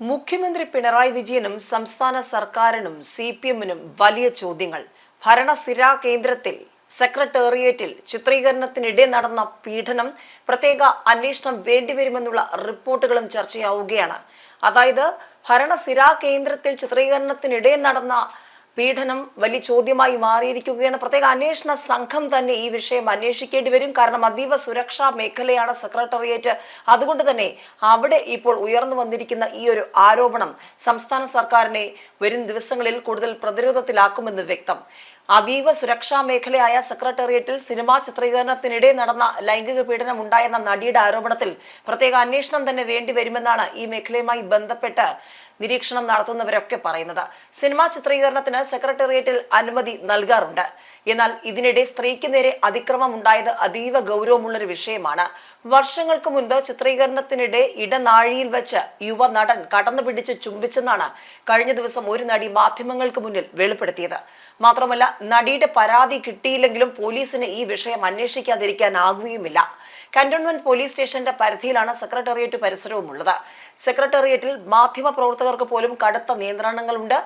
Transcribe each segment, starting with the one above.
മുഖ്യമന്ത്രി പിണറായി വിജയനും സംസ്ഥാന സർക്കാരിനും സി പി എമ്മിനും വലിയ ചോദ്യങ്ങൾ. ഭരണസിരാ കേന്ദ്രത്തിൽ സെക്രട്ടേറിയറ്റിൽ ചിത്രീകരണത്തിനിടെ നടന്ന പീഡനം പ്രത്യേക അന്വേഷണം വേണ്ടിവരുമെന്നുള്ള റിപ്പോർട്ടുകളും ചർച്ചയാവുകയാണ്. അതായത് ഭരണസിരാ കേന്ദ്രത്തിൽ ചിത്രീകരണത്തിനിടെ നടന്ന പീഡനം വലിയ ചോദ്യമായി മാറിയിരിക്കുകയാണ്. പ്രത്യേക അന്വേഷണ സംഘം തന്നെ ഈ വിഷയം അന്വേഷിക്കേണ്ടി വരും. കാരണം അതീവ സുരക്ഷാ മേഖലയാണ് സെക്രട്ടേറിയറ്റ്. അതുകൊണ്ട് തന്നെ അവിടെ ഇപ്പോൾ ഉയർന്നു വന്നിരിക്കുന്ന ഈ ഒരു ആരോപണം സംസ്ഥാന സർക്കാരിനെ വരും ദിവസങ്ങളിൽ കൂടുതൽ പ്രതിരോധത്തിലാക്കുമെന്ന് വ്യക്തം. അതീവ സുരക്ഷാ മേഖലയായ സെക്രട്ടേറിയറ്റിൽ സിനിമാ ചിത്രീകരണത്തിനിടെ നടന്ന ലൈംഗിക പീഡനം ഉണ്ടായെന്ന നടിയുടെ ആരോപണത്തിൽ പ്രത്യേക അന്വേഷണം തന്നെ വേണ്ടിവരുമെന്നാണ് ഈ മേഖലയുമായി ബന്ധപ്പെട്ട് നിരീക്ഷണം നടത്തുന്നവരൊക്കെ പറയുന്നത്. സിനിമാ ചിത്രീകരണത്തിന് സെക്രട്ടേറിയറ്റിൽ അനുമതി നൽകാറുണ്ട്. എന്നാൽ ഇതിനിടെ സ്ത്രീക്ക് നേരെ അതിക്രമം ഉണ്ടായത് അതീവ ഗൗരവമുള്ളൊരു വിഷയമാണ്. വർഷങ്ങൾക്ക് മുൻപ് ചിത്രീകരണത്തിനിടെ ഇടനാഴിയിൽ വെച്ച് യുവ നടൻ കടന്നു പിടിച്ച് ചുംബിച്ചെന്നാണ് കഴിഞ്ഞ ദിവസം ഒരു നടി മാധ്യമങ്ങൾക്ക് മുന്നിൽ വെളിപ്പെടുത്തിയത്. മാത്രമല്ല നടിയുടെ പരാതി കിട്ടിയില്ലെങ്കിലും പോലീസിന് ഈ വിഷയം അന്വേഷിക്കാതിരിക്കാനാകുകയുമില്ല. കന്റോൺമെന്റ് പോലീസ് സ്റ്റേഷന്റെ പരിധിയിലാണ് സെക്രട്ടേറിയറ്റ് പരിസരവും ഉള്ളത് സെക്രട്ടേറിയറ്റിൽ മാധ്യമ പ്രവർത്തകർക്ക് പോലും കടുത്ത നിയന്ത്രണങ്ങളുണ്ട്.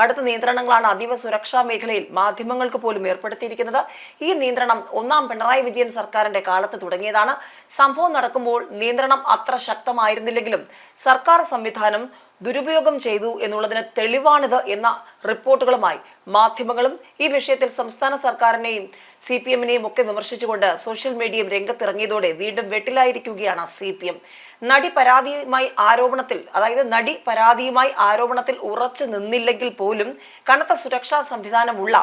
കടുത്ത നിയന്ത്രണങ്ങളാണ് അതീവ സുരക്ഷാ മേഖലയിൽ മാധ്യമങ്ങൾക്ക് പോലും ഏർപ്പെടുത്തിയിരിക്കുന്നത്. ഈ നിയന്ത്രണം ഒന്നാം പിണറായി വിജയൻ സർക്കാരിന്റെ കാലത്ത് തുടങ്ങിയതാണ്. സംഭവം നടക്കുമ്പോൾ നിയന്ത്രണം അത്ര ശക്തമായിരുന്നില്ലെങ്കിലും സർക്കാർ സംവിധാനം ദുരുപയോഗം ചെയ്തു എന്നുള്ളതിന് തെളിവാണിത് എന്ന റിപ്പോർട്ടുകളുമായി മാധ്യമങ്ങളും ഈ വിഷയത്തിൽ സംസ്ഥാന സർക്കാരിനെയും സി പി എമ്മിനെയും ഒക്കെ വിമർശിച്ചുകൊണ്ട് സോഷ്യൽ മീഡിയയും രംഗത്തിറങ്ങിയതോടെ വീണ്ടും വെട്ടിലായിരിക്കുകയാണ് സി പി എം. നടി പരാതിയുമായി ആരോപണത്തിൽ അതായത് നടി പരാതിയുമായി ആരോപണത്തിൽ ഉറച്ചു നിന്നില്ലെങ്കിൽ പോലും കനത്ത സുരക്ഷാ സംവിധാനമുള്ള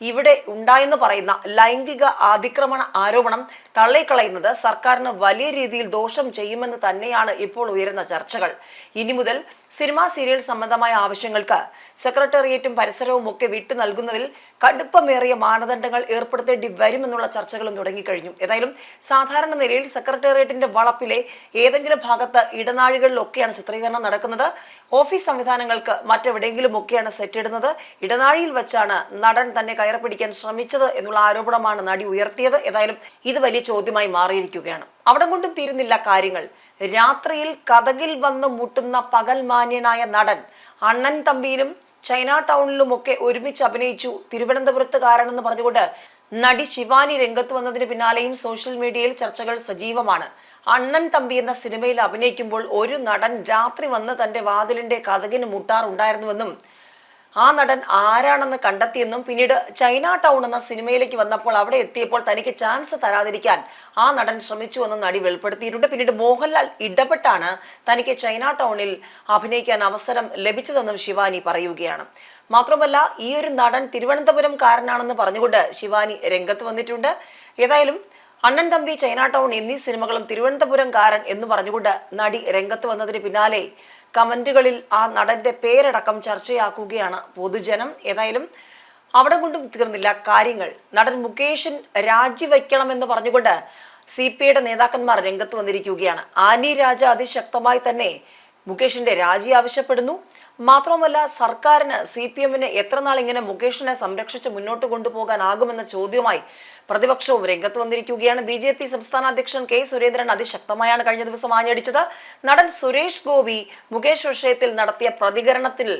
ഇവിടെ ഉണ്ടായെന്ന് പറയുന്ന ലൈംഗിക അതിക്രമണ ആരോപണം തള്ളിക്കളയുന്നത് സർക്കാരിന് വലിയ രീതിയിൽ ദോഷം ചെയ്യുമെന്ന് തന്നെയാണ് ഇപ്പോൾ ഉയരുന്ന ചർച്ചകൾ. ഇനി മുതൽ സിനിമാ സീരിയൽ സംബന്ധമായ ആവശ്യങ്ങൾക്ക് സെക്രട്ടേറിയറ്റും പരിസരവും ഒക്കെ വിട്ടു നൽകുന്നതിൽ കടുപ്പമേറിയ മാനദണ്ഡങ്ങൾ ഏർപ്പെടുത്തേണ്ടി വരുമെന്നുള്ള ചർച്ചകളും തുടങ്ങിക്കഴിഞ്ഞു. ഏതായാലും സാധാരണ നിലയിൽ സെക്രട്ടേറിയറ്റിന്റെ വളപ്പിലെ ഏതെങ്കിലും ഭാഗത്ത് ഇടനാഴികളിലൊക്കെയാണ് ചിത്രീകരണം നടക്കുന്നത്. ഓഫീസ് സംവിധാനങ്ങൾക്ക് മറ്റെവിടെയെങ്കിലും ഒക്കെയാണ് സെറ്റ് ഇടുന്നത്. ഇടനാഴിയിൽ വെച്ചാണ് നടൻ തന്നെ കയറപ്പിടിക്കാൻ ശ്രമിച്ചത് എന്നുള്ള ആരോപണമാണ് നടി ഉയർത്തിയത്. ഏതായാലും ഇത് വലിയ ചോദ്യമായി മാറിയിരിക്കുകയാണ്. അവിടെ കൊണ്ടും തീരുന്നില്ല കാര്യങ്ങൾ. രാത്രിയിൽ കഥകിൽ വന്ന് മുട്ടുന്ന പകൽമാന്യനായ നടൻ അണ്ണൻ തമ്പിയിലും ചൈന ടൗണിലുമൊക്കെ ഒരുമിച്ച് അഭിനയിച്ചു. തിരുവനന്തപുരത്തുകാരനെന്ന് പറഞ്ഞുകൊണ്ട് നടി ശിവാനി രംഗത്ത് വന്നതിന് പിന്നാലെയും സോഷ്യൽ മീഡിയയിൽ ചർച്ചകൾ സജീവമാണ്. അണ്ണൻ തമ്പി എന്ന സിനിമയിൽ അഭിനയിക്കുമ്പോൾ ഒരു നടൻ രാത്രി വന്ന് തന്റെ വാതിലിന്റെ കഥകിന് മുട്ടാറുണ്ടായിരുന്നുവെന്നും ആ നടൻ ആരാണെന്ന് കണ്ടെത്തിയെന്നും പിന്നീട് ചൈന ടൗൺ എന്ന സിനിമയിലേക്ക് വന്നപ്പോൾ അവിടെ എത്തിയപ്പോൾ തനിക്ക് ചാൻസ് തരാതിരിക്കാൻ ആ നടൻ ശ്രമിച്ചുവെന്നും നടി വെളിപ്പെടുത്തിയിട്ടുണ്ട്. പിന്നീട് മോഹൻലാൽ ഇടപെട്ടാണ് തനിക്ക് ചൈന ടൗണിൽ അഭിനയിക്കാൻ അവസരം ലഭിച്ചതെന്നും ശിവാനി പറയുകയാണ്. മാത്രമല്ല ഈ ഒരു നടൻ തിരുവനന്തപുരം തിരുവനന്തപുരംകാരനാണെന്ന് പറഞ്ഞുകൊണ്ട് ശിവാനി രംഗത്ത് വന്നിട്ടുണ്ട്. ഏതായാലും അണ്ണൻ തമ്പി ചൈന ടൗൺ എന്നീ സിനിമകളും തിരുവനന്തപുരം തിരുവനന്തപുരംകാരൻ എന്ന് പറഞ്ഞുകൊണ്ട് നടി രംഗത്ത് വന്നതിന് പിന്നാലെ കമന്റുകളിൽ ആ നടന്റെ പേരടക്കം ചർച്ചയാക്കുകയാണ് പൊതുജനം. ഏതായാലും അവിടെ കൊണ്ടും തീർന്നില്ല കാര്യങ്ങൾ. നടൻ മുകേഷൻ രാജിവെക്കണമെന്ന് പറഞ്ഞുകൊണ്ട് സി പി ഐയുടെ നേതാക്കന്മാർ രംഗത്ത് വന്നിരിക്കുകയാണ്. ആനി രാജ അതിശക്തമായി തന്നെ മുകേഷിന്റെ രാജി ആവശ്യപ്പെടുന്നു. മാത്രമല്ല സർക്കാരിന് സി പി എമ്മിന് എത്രനാൾ ഇങ്ങനെ മുകേഷിനെ സംരക്ഷിച്ച് മുന്നോട്ട് കൊണ്ടുപോകാനാകുമെന്ന ചോദ്യവുമായി പ്രതിപക്ഷവും രംഗത്ത് വന്നിരിക്കുകയാണ്. ബി ജെ പി സംസ്ഥാന അധ്യക്ഷൻ കെ സുരേന്ദ്രൻ അതിശക്തമായാണ് കഴിഞ്ഞ ദിവസം ആഞ്ഞടിച്ചത്. നടൻ സുരേഷ് ഗോപി മുകേഷ് വിഷയത്തിൽ നടത്തിയ പ്രതികരണത്തിൽ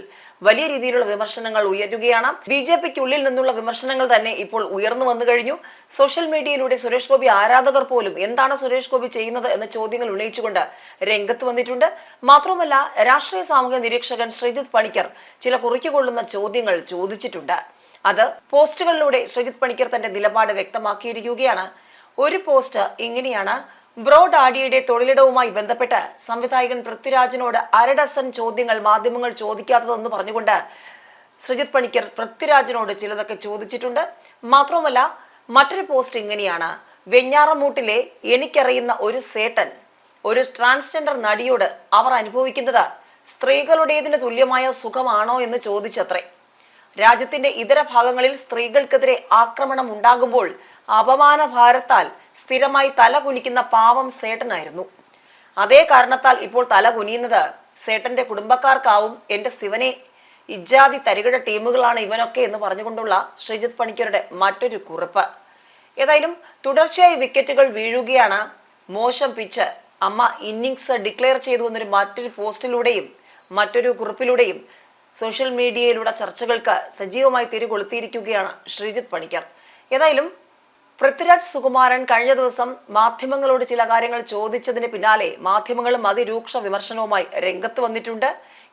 വലിയ രീതിയിലുള്ള വിമർശനങ്ങൾ ഉയരുകയാണ്. ബി ജെ പിക്ക് ഉള്ളിൽ നിന്നുള്ള വിമർശനങ്ങൾ തന്നെ ഇപ്പോൾ ഉയർന്നു വന്നു കഴിഞ്ഞു. സോഷ്യൽ മീഡിയയിലൂടെ സുരേഷ് ഗോപി ആരാധകർ പോലും എന്താണ് സുരേഷ് ഗോപി ചെയ്യുന്നത് എന്ന ചോദ്യങ്ങൾ ഉന്നയിച്ചുകൊണ്ട് രംഗത്ത് വന്നിട്ടുണ്ട്. മാത്രമല്ല രാഷ്ട്രീയ സാമൂഹ്യ നിരീക്ഷകൻ ശ്രീജിത് പണിക്കർ ചില കുറിക്കുകൊള്ളുന്ന ചോദ്യങ്ങൾ ചോദിച്ചിട്ടുണ്ട്. അത് പോസ്റ്റുകളിലൂടെ ശ്രീജിത് പണിക്കർ തന്റെ നിലപാട് വ്യക്തമാക്കിയിരിക്കുകയാണ്. ഒരു പോസ്റ്റ് ഇങ്ങനെയാണ് ബ്രോ ഡാഡിയുടെ തൊഴിലിടവുമായി ബന്ധപ്പെട്ട് സംവിധായകൻ പൃഥ്വിരാജിനോട് അരഡസൻ ചോദ്യങ്ങൾ മാധ്യമങ്ങൾ ചോദിക്കാത്തതെന്ന് പറഞ്ഞുകൊണ്ട് ശ്രീജിത്ത് പണിക്കർ പൃഥ്വിരാജിനോട് ചിലതൊക്കെ ചോദിച്ചിട്ടുണ്ട്. മാത്രവുമല്ല മറ്റൊരു പോസ്റ്റ് ഇങ്ങനെയാണ്. വെഞ്ഞാറമൂട്ടിലെ എനിക്കറിയുന്ന ഒരു സേട്ടൻ ഒരു ട്രാൻസ്ജെൻഡർ നടിയോട് അവർ അനുഭവിക്കുന്നത് സ്ത്രീകളുടേതിന് തുല്യമായ സുഖമാണോ എന്ന് ചോദിച്ചത്രേ. രാജ്യത്തിന്റെ ഇതര ഭാഗങ്ങളിൽ സ്ത്രീകൾക്കെതിരെ ആക്രമണം ഉണ്ടാകുമ്പോൾ അപമാന ഭാരത്താൽ സ്ഥിരമായി തല കുനിക്കുന്ന പാവം സേട്ടനായിരുന്നു. അതേ കാരണത്താൽ ഇപ്പോൾ തല കുനിയുന്നത് സേട്ടന്റെ കുടുംബക്കാർക്കാവും. എന്റെ ശിവനെ ഇജാതി തരികിട ടീമുകളാണ് ഇവനൊക്കെ എന്ന് പറഞ്ഞുകൊണ്ടുള്ള ശ്രീജിത് പണിക്കരുടെ മറ്റൊരു കുറിപ്പ്. ഏതായാലും തുടർച്ചയായി വിക്കറ്റുകൾ വീഴുകയാണ്. മോശം പിച്ച് അമ്മ ഇന്നിങ്സ് ഡിക്ലെയർ ചെയ്തു എന്നൊരു മറ്റൊരു പോസ്റ്റിലൂടെയും മറ്റൊരു കുറിപ്പിലൂടെയും സോഷ്യൽ മീഡിയയിലൂടെ ചർച്ചകൾക്ക് സജീവമായി തിരികൊളുത്തിയിരിക്കുകയാണ് ശ്രീജിത് പണിക്കർ. ഏതായാലും പൃഥ്വിരാജ് സുകുമാരൻ കഴിഞ്ഞ ദിവസം മാധ്യമങ്ങളോട് ചില കാര്യങ്ങൾ ചോദിച്ചതിന് പിന്നാലെ മാധ്യമങ്ങളും അതിരൂക്ഷ വിമർശനവുമായി രംഗത്ത് വന്നിട്ടുണ്ട്.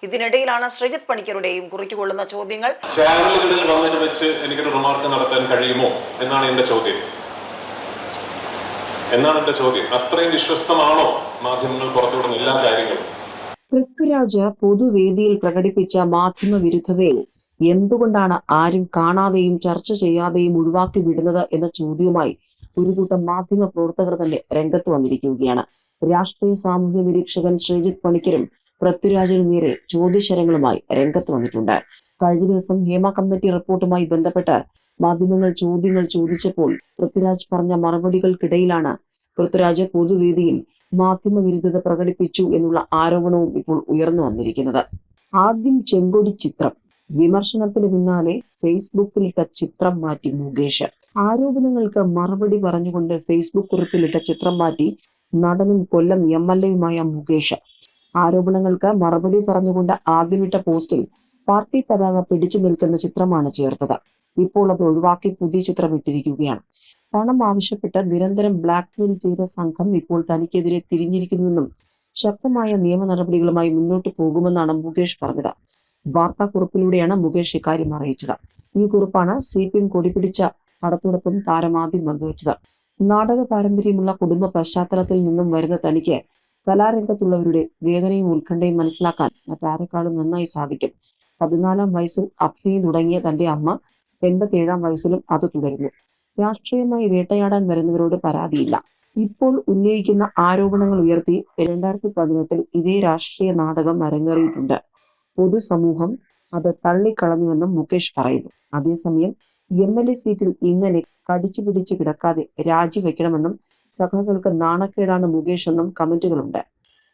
ഇതിനിടയിലാണ് ശ്രീജിത് പണിക്കരുടെയും കുറിച്ചുകൊള്ളുന്ന ചോദ്യങ്ങൾ. ചാനലുകളിൽ വന്നിട്ട് വെച്ച് എനിക്കൊരു റിമാർക്ക് നടത്താൻ കഴിയുമോ എന്നാണ് എന്റെ ചോദ്യം. എന്നാണ് എന്റെ ചോദ്യം. അത്രയും വിശ്വസ്തമാണോ മാധ്യമങ്ങൾ പുറത്തുവിടുന്ന എല്ലാ കാര്യങ്ങളും? പൃഥ്വിരാജ് പൊതുവേദിയിൽ പ്രകടിപ്പിച്ച മാധ്യമ വിരുദ്ധതയെ എന്തുകൊണ്ടാണ് ആരും കാണാതെയും ചർച്ച ചെയ്യാതെയും ഒഴിവാക്കി വിടുന്നത് എന്ന ചോദ്യവുമായി ഒരു കൂട്ടം മാധ്യമ പ്രവർത്തകർ തന്നെ രംഗത്ത് വന്നിരിക്കുകയാണ്. രാഷ്ട്രീയ സാമൂഹ്യ നിരീക്ഷകൻ ശ്രീജിത് പണിക്കരും പൃഥ്വിരാജിനു നേരെ ചോദ്യശരങ്ങളുമായി രംഗത്ത് വന്നിട്ടുണ്ട്. കഴിഞ്ഞ ദിവസം ഹേമ കമ്മിറ്റി റിപ്പോർട്ടുമായി ബന്ധപ്പെട്ട് മാധ്യമങ്ങൾ ചോദ്യങ്ങൾ ചോദിച്ചപ്പോൾ പൃഥ്വിരാജ് പറഞ്ഞ മറുപടികൾക്കിടയിലാണ് പൃഥ്വിരാജ് പൊതുവേദിയിൽ മാധ്യമ വിരുദ്ധത പ്രകടിപ്പിച്ചു എന്നുള്ള ആരോപണവും ഇപ്പോൾ ഉയർന്നു വന്നിരിക്കുന്നത്. ആദ്യം ചെങ്കൊടി ചിത്രം. വിമർശനത്തിന് പിന്നാലെ ഫേസ്ബുക്കിലിട്ട ചിത്രം മാറ്റി മുകേഷ്. ആരോപണങ്ങൾക്ക് മറുപടി പറഞ്ഞുകൊണ്ട് ഫേസ്ബുക്ക് കുറിപ്പിലിട്ട ചിത്രം മാറ്റി നടനും കൊല്ലം എം എൽ എയുമായ മുകേഷ്. ആരോപണങ്ങൾക്ക് മറുപടി പറഞ്ഞുകൊണ്ട് ആദ്യമിട്ട പോസ്റ്റിൽ പാർട്ടി പതാക പിടിച്ചു നിൽക്കുന്ന ചിത്രമാണ് ചേർത്തത്. ഇപ്പോൾ അത് ഒഴിവാക്കി പുതിയ ചിത്രം ഇട്ടിരിക്കുകയാണ്. പണം ആവശ്യപ്പെട്ട് നിരന്തരം ബ്ലാക്ക്മെയിൽ ചെയ്ത സംഘം ഇപ്പോൾ തനിക്കെതിരെ തിരിഞ്ഞിരിക്കുന്നുവെന്നും ശക്തമായ നിയമ നടപടികളുമായി മുന്നോട്ട് പോകുമെന്നാണ് മുകേഷ് പറഞ്ഞത്. വാർത്താക്കുറിപ്പിലൂടെയാണ് മുകേഷ് ഇക്കാര്യം അറിയിച്ചത്. ഈ കുറിപ്പാണ് സി പി എം കൊടിപിടിച്ച പടത്തോടൊപ്പം താരമാദ്യം പങ്കുവച്ചത്. നാടക പാരമ്പര്യമുള്ള കുടുംബ പശ്ചാത്തലത്തിൽ നിന്നും വരുന്ന തനിക്ക് കലാരംഗത്തുള്ളവരുടെ വേദനയും ഉത്കണ്ഠയും മനസ്സിലാക്കാൻ മറ്റാരെക്കാളും നന്നായി സാധിക്കും. പതിനാലാം വയസ്സിൽ അഭിനയം തുടങ്ങിയ തന്റെ അമ്മ എൺപത്തിയേഴാം വയസ്സിലും അത് തുടരുന്നു. രാഷ്ട്രീയമായി വേട്ടയാടാൻ വരുന്നവരോട് പരാതിയില്ല. ഇപ്പോൾ ഉന്നയിക്കുന്ന ആരോപണങ്ങൾ ഉയർത്തി രണ്ടായിരത്തി പതിനെട്ടിൽ ഇതേ രാഷ്ട്രീയ നാടകം അരങ്ങേറിയിട്ടുണ്ട്. പൊതുസമൂഹം അത് തള്ളിക്കളഞ്ഞുവെന്നും മുകേഷ് പറയുന്നു. അതേസമയം എം എൽ എ സീറ്റിൽ ഇങ്ങനെ കടിച്ചു പിടിച്ചു കിടക്കാതെ രാജിവെക്കണമെന്നും സഭകൾക്ക് നാണക്കേടാണ് മുകേഷ് എന്നും കമന്റുകളുണ്ട്.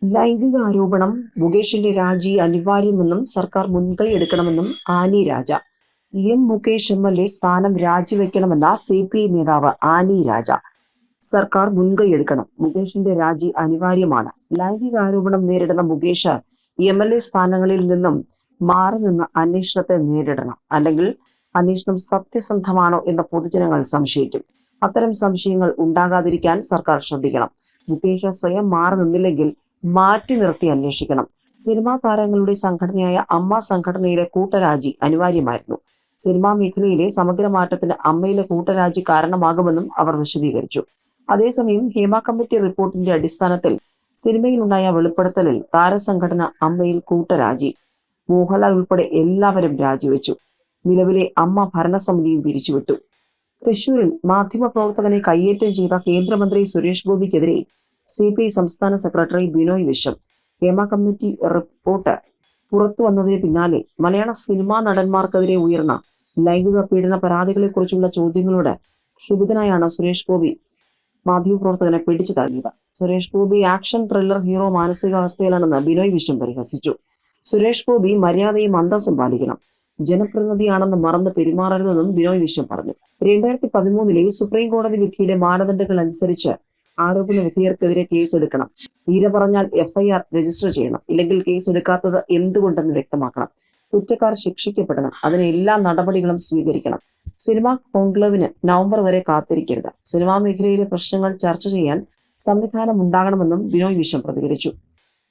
ലൈംഗിക ആരോപണം മുകേഷിന്റെ രാജി അനിവാര്യമെന്നും സർക്കാർ മുൻകൈ എടുക്കണമെന്നും Annie Raja. M Mukesh M L A സ്ഥാനം രാജിവെക്കണമെന്ന സി പി ഐ നേതാവ് ആനി രാജ. സർക്കാർ മുൻകൈ എടുക്കണം. മുകേഷിന്റെ രാജി അനിവാര്യമാണ്. ലൈംഗിക ആരോപണം നേരിടുന്ന മുകേഷ് എം എൽ എ സ്ഥാനങ്ങളിൽ നിന്നും മാറി നിന്ന് അന്വേഷണത്തെ നേരിടണം. അല്ലെങ്കിൽ അന്വേഷണം സത്യസന്ധമാണോ എന്ന് പൊതുജനങ്ങൾ സംശയിക്കും. അത്തരം സംശയങ്ങൾ ഉണ്ടാകാതിരിക്കാൻ സർക്കാർ ശ്രദ്ധിക്കണം. മുകേഷ് സ്വയം മാറി നിന്നില്ലെങ്കിൽ മാറ്റി നിർത്തി അന്വേഷിക്കണം. സിനിമാ താരങ്ങളുടെ സംഘടനയായ അമ്മ സംഘടനയിലെ കൂട്ടരാജി അനിവാര്യമായിരുന്നു. സിനിമാ മേഖലയിലെ സമഗ്ര മാറ്റത്തിന് അമ്മയിലെ കൂട്ടരാജി കാരണമാകുമെന്നും അവർ വിശദീകരിച്ചു. അതേസമയം ഹേമ കമ്മിറ്റി റിപ്പോർട്ടിന്റെ അടിസ്ഥാനത്തിൽ സിനിമയിലുണ്ടായ വെളിപ്പെടുത്തലിൽ താരസംഘടന അമ്മയിൽ കൂട്ടരാജി. മോഹൻലാൽ ഉൾപ്പെടെ എല്ലാവരും രാജിവെച്ചു. നിലവിലെ അമ്മ ഭരണസമിതിയും പിരിച്ചുവിട്ടു. തൃശൂരിൽ മാധ്യമപ്രവർത്തകനെ കയ്യേറ്റം ചെയ്ത കേന്ദ്രമന്ത്രി സുരേഷ് ഗോപിക്കെതിരെ സി പി ഐ സംസ്ഥാന secretary Binoy Viswam. Hema committee report പുറത്തു വന്നതിന് പിന്നാലെ മലയാള സിനിമാ നടന്മാർക്കെതിരെ ഉയർന്ന ലൈംഗിക പീഡന പരാതികളെക്കുറിച്ചുള്ള ചോദ്യങ്ങളോട് ക്ഷുഭിതനായാണ് സുരേഷ് ഗോപി. മാധ്യമപ്രവർത്തകനെ പിടിച്ചു തള്ളിയത്. Suresh Gopi action thriller hero മാനസികാവസ്ഥയിലാണെന്ന് Binoy Viswam പരിഹസിച്ചു. സുരേഷ് ഗോപി മര്യാദയും അന്തസ്സും പാലിക്കണം. ജനപ്രതിനിധിയാണെന്ന് മറന്ന് പെരുമാറരുതെന്നും ബിനോയ് വിശ്വം പറഞ്ഞു. രണ്ടായിരത്തി പതിമൂന്നിലെ സുപ്രീം കോടതി വിധിയുടെ മാനദണ്ഡങ്ങൾ അനുസരിച്ച് ആരോപണ വിധേയർക്കെതിരെ കേസെടുക്കണം തീരെ പറഞ്ഞാൽ എഫ്ഐആർ രജിസ്റ്റർ ചെയ്യണം. ഇല്ലെങ്കിൽ കേസ് എടുക്കാത്തത് എന്തുകൊണ്ടെന്ന് വ്യക്തമാക്കണം. കുറ്റക്കാർ ശിക്ഷിക്കപ്പെടണം. അതിന് എല്ലാ നടപടികളും സ്വീകരിക്കണം. സിനിമാ കോൺക്ലേവിന് നവംബർ വരെ കാത്തിരിക്കരുത്. സിനിമാ മേഖലയിലെ പ്രശ്നങ്ങൾ ചർച്ച ചെയ്യാൻ സംവിധാനം ഉണ്ടാകണമെന്നും ബിനോയ് വിശ്വം പ്രതികരിച്ചു.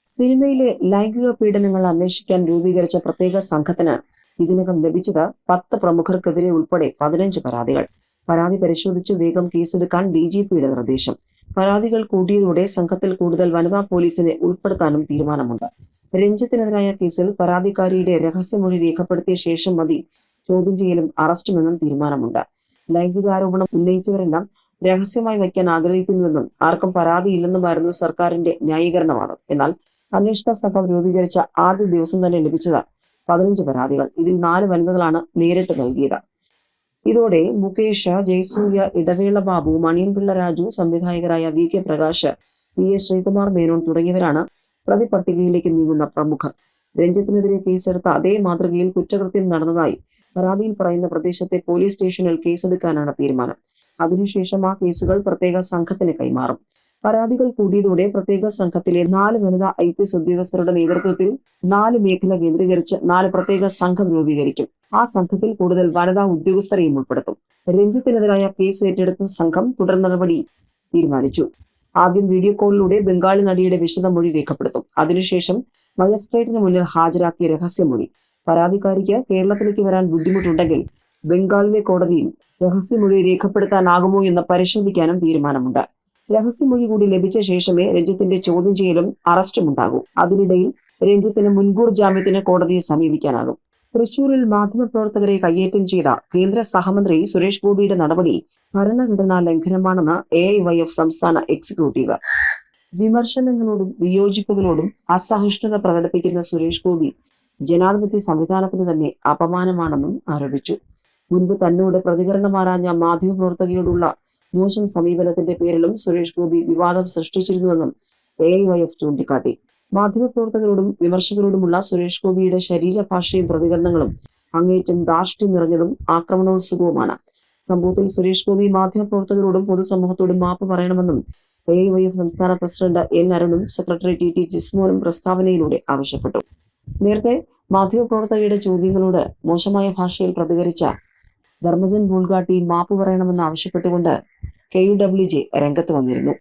സിനിമയിലെ ലൈംഗിക പീഡനങ്ങൾ അന്വേഷിക്കാൻ രൂപീകരിച്ച പ്രത്യേക സംഘത്തിന് ഇതിനകം ലഭിച്ചത് പത്ത് പ്രമുഖർക്കെതിരെ ഉൾപ്പെടെ പതിനഞ്ച് പരാതികൾ. പരാതി പരിശോധിച്ച് വേഗം കേസെടുക്കാൻ ഡി ജി പിയുടെ നിർദ്ദേശം. പരാതികൾ കൂടിയതോടെ സംഘത്തിൽ കൂടുതൽ വനിതാ പോലീസിനെ ഉൾപ്പെടുത്താനും തീരുമാനമുണ്ട്. രഞ്ജിത്തിനെതിരായ കേസിൽ പരാതിക്കാരിയുടെ രഹസ്യമൊഴി രേഖപ്പെടുത്തിയ ശേഷം മതി. ചോദ്യം ചെയ്യലും അറസ്റ്റുമെന്നും തീരുമാനമുണ്ട്. ലൈംഗികാരോപണം ഉന്നയിച്ചവരെല്ലാം രഹസ്യമായി വയ്ക്കാൻ ആഗ്രഹിക്കുന്നുവെന്നും ആർക്കും പരാതിയില്ലെന്നുമായിരുന്നു സർക്കാരിന്റെ ന്യായീകരണവാദം എന്നാൽ അന്വേഷണ സംഘം രൂപീകരിച്ച ആദ്യ ദിവസം തന്നെ ലഭിച്ചത് പതിനഞ്ച് പരാതികൾ. ഇതിൽ നാല് വനിതകളാണ് നേരിട്ട് നൽകിയത്. ഇതോടെ Mukesh Jayasurya Idavela Babu Maniyanpilla Raju സംവിധായകരായ V K Prakash V S Sreekumar Menon തുടങ്ങിയവരാണ് പ്രതി പട്ടികയിലേക്ക് നീങ്ങുന്ന പ്രമുഖർ. രഞ്ജിത്തിനെതിരെ കേസെടുത്ത അതേ മാതൃകയിൽ കുറ്റകൃത്യം നടന്നതായി പരാതിയിൽ പറയുന്ന പ്രദേശത്തെ പോലീസ് സ്റ്റേഷനിൽ കേസെടുക്കാനാണ് തീരുമാനം. അതിനുശേഷം ആ കേസുകൾ പ്രത്യേക സംഘത്തിന് കൈമാറും. പരാതികൾ കൂടിയതോടെ പ്രത്യേക സംഘത്തിലെ നാല് വനിതാ ഐ പി എസ് ഉദ്യോഗസ്ഥരുടെ നേതൃത്വത്തിൽ നാല് മേഖല കേന്ദ്രീകരിച്ച് നാല് പ്രത്യേക സംഘം രൂപീകരിക്കും. ആ സംഘത്തിൽ കൂടുതൽ വനിതാ ഉദ്യോഗസ്ഥരെയും ഉൾപ്പെടുത്തും. രഞ്ജിത്തിനെതിരായ കേസ് ഏറ്റെടുത്ത സംഘം തുടർ നടപടി തീരുമാനിച്ചു. ആദ്യം വീഡിയോ കോളിലൂടെ ബംഗാളി നടിയുടെ വിശദ മൊഴി രേഖപ്പെടുത്തും. അതിനുശേഷം മജിസ്ട്രേറ്റിന് മുന്നിൽ ഹാജരാക്കിയ രഹസ്യമൊഴി പരാതിക്കാരിക്ക് കേരളത്തിലേക്ക് വരാൻ ബുദ്ധിമുട്ടുണ്ടെങ്കിൽ ബംഗാളിലെ കോടതിയിൽ രഹസ്യമൊഴി രേഖപ്പെടുത്താനാകുമോ എന്ന് പരിശോധിക്കാനും തീരുമാനമുണ്ട്. രഹസ്യമൊഴി കൂടി ലഭിച്ച ശേഷമേ രഞ്ജിത്തിന്റെ ചോദ്യം ചെയ്യലും അറസ്റ്റും അതിനിടയിൽ രഞ്ജിത്തിന് മുൻകൂർ ജാമ്യത്തിന് കോടതിയെ സമീപിക്കാനാകും. തൃശൂരിൽ മാധ്യമപ്രവർത്തകരെ കയ്യേറ്റം ചെയ്ത കേന്ദ്ര സഹമന്ത്രി സുരേഷ് ഗോപിയുടെ നടപടി ഭരണഘടനാ ലംഘനമാണെന്ന് എ ഐ വൈ എഫ് സംസ്ഥാന എക്സിക്യൂട്ടീവ്. വിമർശനങ്ങളോടും വിയോജിപ്പുകളോടും അസഹിഷ്ണുത പ്രകടിപ്പിക്കുന്ന സുരേഷ് ഗോപി ജനാധിപത്യ സംവിധാനത്തിന് തന്നെ അപമാനമാണെന്നും ആരോപിച്ചു. മുൻപ് തന്നോട് പ്രതികരണമാരാഞ്ഞ മാധ്യമപ്രവർത്തകയോടുള്ള മോശം സമീപനത്തിന്റെ പേരിലും സുരേഷ് ഗോപി വിവാദം സൃഷ്ടിച്ചിരുന്നുവെന്നും എ ഐ വൈ എഫ് ചൂണ്ടിക്കാട്ടി. മാധ്യമപ്രവർത്തകരോടും വിമർശകരോടുമുള്ള സുരേഷ് ഗോപിയുടെ ശരീരഭാഷയും പ്രതികരണങ്ങളും അങ്ങേറ്റം ധാർഷ്ട്യം നിറഞ്ഞതും ആക്രമണോത്സുകവുമാണ്. സംഭവത്തിൽ സുരേഷ് ഗോപി മാധ്യമപ്രവർത്തകരോടും പൊതുസമൂഹത്തോടും മാപ്പ് പറയണമെന്നും എ ഐ വൈ എഫ് സംസ്ഥാന പ്രസിഡന്റ് എൻ അരുണും സെക്രട്ടറി ടി ടി ജിസ്മോനും പ്രസ്താവനയിലൂടെ ആവശ്യപ്പെട്ടു. നേരത്തെ മാധ്യമപ്രവർത്തകരുടെ ചോദ്യങ്ങളോട് മോശമായ ഭാഷയിൽ പ്രതികരിച്ച ധർമ്മജൻ ബൂൾഗാട്ടി മാപ്പ് പറയണമെന്ന് ആവശ്യപ്പെട്ടുകൊണ്ട് കെ യു ഡബ്ല്യു ജെ രംഗത്ത് വന്നിരുന്നു.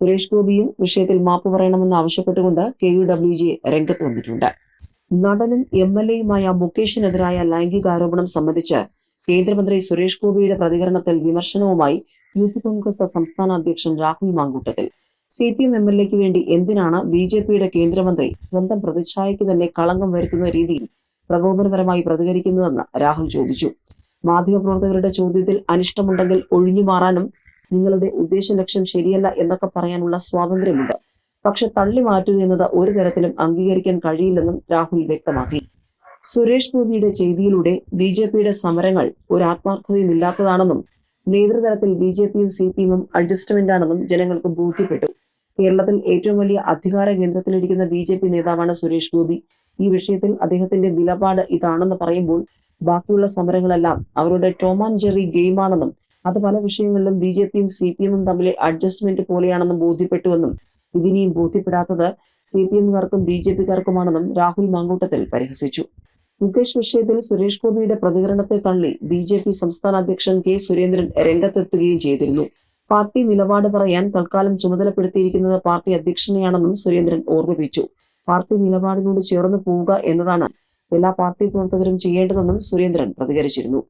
സുരേഷ് ഗോപിയും വിഷയത്തിൽ മാപ്പ് പറയണമെന്ന് ആവശ്യപ്പെട്ടുകൊണ്ട് കെ യു ഡബ്ല്യു ജെ രംഗത്ത് വന്നിട്ടുണ്ട്. നടനും എം എൽ എയുമായ മുകേഷിനെതിരായ ലൈംഗികാരോപണം സംബന്ധിച്ച് കേന്ദ്രമന്ത്രി സുരേഷ് ഗോപിയുടെ പ്രതികരണത്തിൽ വിമർശനവുമായി യൂത്ത് കോൺഗ്രസ് സംസ്ഥാന അധ്യക്ഷൻ Rahul Mankoottathil. C P M M L എക്ക് വേണ്ടി എന്തിനാണ് ബി ജെ പിയുടെ കേന്ദ്രമന്ത്രി സ്വന്തം പ്രതിച്ഛായയ്ക്ക് തന്നെ കളങ്കം വരുത്തുന്ന രീതിയിൽ പ്രകോപനപരമായി പ്രതികരിക്കുന്നതെന്ന് രാഹുൽ ചോദിച്ചു. മാധ്യമപ്രവർത്തകരുടെ ചോദ്യത്തിൽ അനിഷ്ടമുണ്ടെങ്കിൽ ഒഴിഞ്ഞു മാറാനും നിങ്ങളുടെ ഉദ്ദേശ ലക്ഷ്യം ശരിയല്ല എന്നൊക്കെ പറയാനുള്ള സ്വാതന്ത്ര്യമുണ്ട്. പക്ഷെ തള്ളി മാറ്റുക എന്നത് ഒരു തരത്തിലും അംഗീകരിക്കാൻ കഴിയില്ലെന്നും രാഹുൽ വ്യക്തമാക്കി. സുരേഷ് ഗോപിയുടെ ചെയ്തിയിലൂടെ ബി ജെ പിയുടെ സമരങ്ങൾ ഒരു ആത്മാർത്ഥതയും ഇല്ലാത്തതാണെന്നും നേതൃതലത്തിൽ ബി ജെ പിയും സി പി എമ്മും അഡ്ജസ്റ്റ്മെന്റാണെന്നും ജനങ്ങൾക്ക് ബോധ്യപ്പെട്ടു. കേരളത്തിൽ ഏറ്റവും വലിയ അധികാര കേന്ദ്രത്തിലിരിക്കുന്ന ബി ജെ പി നേതാവാണ് സുരേഷ് ഗോപി. ഈ വിഷയത്തിൽ അദ്ദേഹത്തിന്റെ നിലപാട് ഇതാണെന്ന് പറയുമ്പോൾ ബാക്കിയുള്ള സമരങ്ങളെല്ലാം അവരുടെ ടോം ആൻഡ് ജെറി ഗെയിമാണെന്നും അത് പല വിഷയങ്ങളിലും ബി ജെ പിയും സി പി എമ്മും തമ്മിലെ അഡ്ജസ്റ്റ്മെന്റ് പോലെയാണെന്നും ബോധ്യപ്പെട്ടുവെന്നും ഇതിനെയും ബോധ്യപ്പെടാത്തത് സി പി എമ്മുകാർക്കും ബി ജെ പിക്കാർക്കുമാണെന്നും രാഹുൽ മാങ്കൂട്ടത്തിൽ പരിഹസിച്ചു. മുകേഷ് വിഷയത്തിൽ സുരേഷ് ഗോപിയുടെ പ്രതികരണത്തെ തള്ളി ബി ജെ പി സംസ്ഥാന അധ്യക്ഷൻ കെ സുരേന്ദ്രൻ രംഗത്തെത്തുകയും ചെയ്തിരുന്നു. പാർട്ടി നിലപാട് പറയാൻ തൽക്കാലം ചുമതലപ്പെടുത്തിയിരിക്കുന്നത് പാർട്ടി അധ്യക്ഷനെയാണെന്നും സുരേന്ദ്രൻ ഓർമ്മിപ്പിച്ചു. പാർട്ടി നിലപാടിനോട് ചേർന്ന് പോവുക എന്നതാണ് എല്ലാ പാർട്ടി പ്രവർത്തകരും ചെയ്യേണ്ടതെന്നും സുരേന്ദ്രൻ പ്രതികരിച്ചിരുന്നു